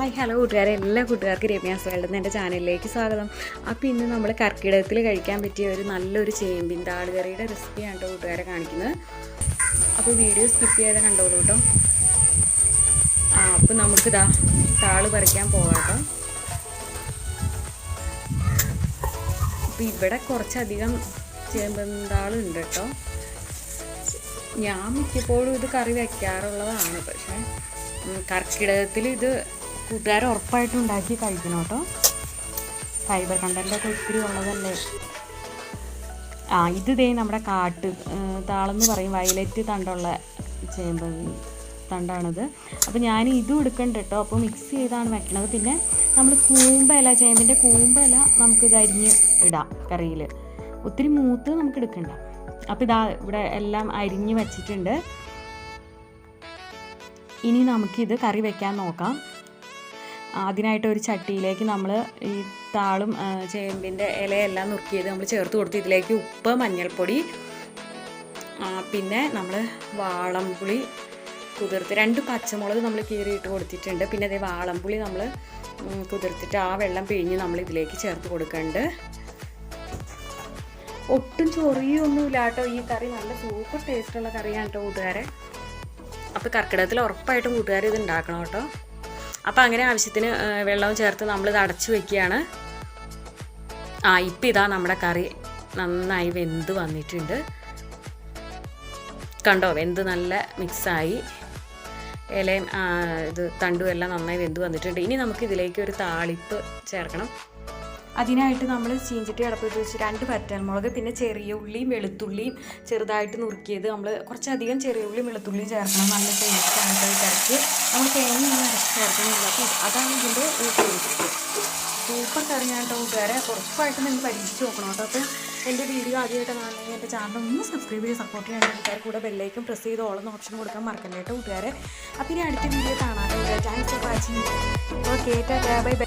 Hi hello കൂട്ടുകാരെ. എല്ലാ കൂട്ടുകാർക്കും രമ്യാസ് വേൾഡ് എന്റെ ചാനലിലേക്ക് സ്വാഗതം. അപ്പോൾ ഇന്ന് നമ്മൾ കർക്കിടകത്തിൽ കഴിക്കാൻ പറ്റിയ ഒരു നല്ലൊരു ചേമ്പിൻ താളുകറിയുടെ റെസിപ്പിയാണ് കേട്ടോ കൂട്ടുകാരെ കാണിക്കുന്നത്. അപ്പോൾ വീഡിയോ സ്കിപ്പ് ചെയ്യാതെ കണ്ടോളൂ കേട്ടോ. ആ അപ്പോൾ നമുക്കിതാ താൾ പറിക്കാൻ പോകാം അപ്പോൾ ഇവിടെ കുറച്ചധികം ചേമ്പന്താളുണ്ട് കേട്ടോ. ഞാൻ മിക്കപ്പോഴും ഇത് കറി വയ്ക്കാറുള്ളതാണ് പക്ഷേ കർക്കിടകത്തിൽ ഇത് കൂട്ടുകാർ ഉറപ്പായിട്ടും ഉണ്ടാക്കി കഴിക്കണം കേട്ടോ. ഫൈബർ കണ്ടന്റൊക്കെ ഒത്തിരി ഉള്ളതല്ലേ? ആ ഇത് ദേ നമ്മുടെ കാട്ട് താളെന്ന് പറയും. വയലറ്റ് തണ്ടുള്ള ചേമ്പ് തണ്ടാണിത്. അപ്പോൾ ഞാൻ ഇതും എടുക്കണ്ട കേട്ടോ. അപ്പോൾ മിക്സ് ചെയ്താണ് വെക്കണത്. പിന്നെ നമ്മൾ കൂമ്പല ചേമ്പിന്റെ കൂമ്പല നമുക്ക് അരിഞ്ഞ് ഇടാം കറിയിൽ ഒത്തിരി മൂത്ത് നമുക്ക് എടുക്കണ്ട. അപ്പോൾ ഇതാ ഇവിടെ എല്ലാം അരിഞ്ഞ് വെച്ചിട്ടുണ്ട്. ഇനി നമുക്കിത് കറി വെക്കാൻ നോക്കാം. അതിനായിട്ട് ഒരു ചട്ടിയിലേക്ക് നമ്മൾ ഈ താളും ചേമ്പിന്റെ ഇലയെല്ലാം നുറുക്കിയത് നമ്മൾ ചേർത്ത് കൊടുത്ത്. ഇതിലേക്ക് ഉപ്പ് മഞ്ഞൾപ്പൊടി പിന്നെ നമ്മൾ വാളംപുളി കുതിർത്ത് രണ്ട് പച്ചമുളക് നമ്മൾ കീറിയിട്ട് കൊടുത്തിട്ടുണ്ട്. പിന്നെ അതേ വാളംപുളി നമ്മൾ കുതിർത്തിട്ട് ആ വെള്ളം പിഴിഞ്ഞ് നമ്മൾ ഇതിലേക്ക് ചേർത്ത് കൊടുക്കുന്നുണ്ട് ഒട്ടും ചൊറിയൊന്നുമില്ല കേട്ടോ. ഈ കറി നല്ല സൂപ്പർ ടേസ്റ്റുള്ള കറിയാണ് കേട്ടോ കൂട്ടുകാരെ. അപ്പോൾ കർക്കിടകത്തിൽ ഉറപ്പായിട്ടും കൂട്ടുകാർ ഇത് ഉണ്ടാക്കണം കേട്ടോ. അപ്പോൾ അങ്ങനെ ആവശ്യത്തിന് വെള്ളവും ചേർത്ത് നമ്മളിത് അടച്ചു വെക്കുകയാണ്. ആ ഇപ്പം ഇതാ നമ്മുടെ കറി നന്നായി വെന്ത് വന്നിട്ടുണ്ട്. കണ്ടോ വെന്ത് നല്ല മിക്സായി. ഇലയും ഇത് തണ്ടും എല്ലാം നന്നായി വെന്ത് വന്നിട്ടുണ്ട്. ഇനി നമുക്ക് ഇതിലേക്ക് ഒരു താളിപ്പ് ചേർക്കണം. അതിനായിട്ട് നമ്മൾ ചീഞ്ചട്ടി കിടപ്പിട്ട് വെച്ച് രണ്ട് പറ്റൽമുളക് പിന്നെ ചെറിയ ഉള്ളിയും വെളുത്തുള്ളിയും ചെറുതായിട്ട് നുറുക്കിയത് നമ്മൾ കുറച്ചധികം ചെറിയ ഉള്ളിയും വെളുത്തുള്ളിയും ചേർക്കണം. നല്ല ടേസ്റ്റ് ആണ് ഈ നമ്മൾ തേങ്ങ ചേർക്കണില്ല അപ്പോൾ അതാണ് ഇതിന്റെ ടേസ്റ്റ് സൂപ്പർ കറിയാണ് കേട്ടോ കൂട്ടുകാരെ. ഉറപ്പായിട്ടും നിങ്ങൾ പരീക്ഷിച്ച് നോക്കണം കേട്ടോ. അപ്പോൾ എന്റെ വീഡിയോ ആദ്യമായിട്ട് കാണണമെങ്കിൽ എന്റെ ചാനൽ ഒന്ന് സബ്സ്ക്രൈബ് ചെയ്ത് സപ്പോർട്ട് ചെയ്യാൻ കൂട്ടുകാർ കൂടെ ബെല്ലേക്കും പ്രസ് ചെയ്ത് ഓളെന്ന് ഓപ്ഷൻ കൊടുക്കാൻ മറക്കല്ലേ കേട്ടോ കൂട്ടുകാരെ. അപ്പോൾ ഇനി അടുത്ത വീഡിയോ കാണാറുണ്ട് thanks for watching okay bye bye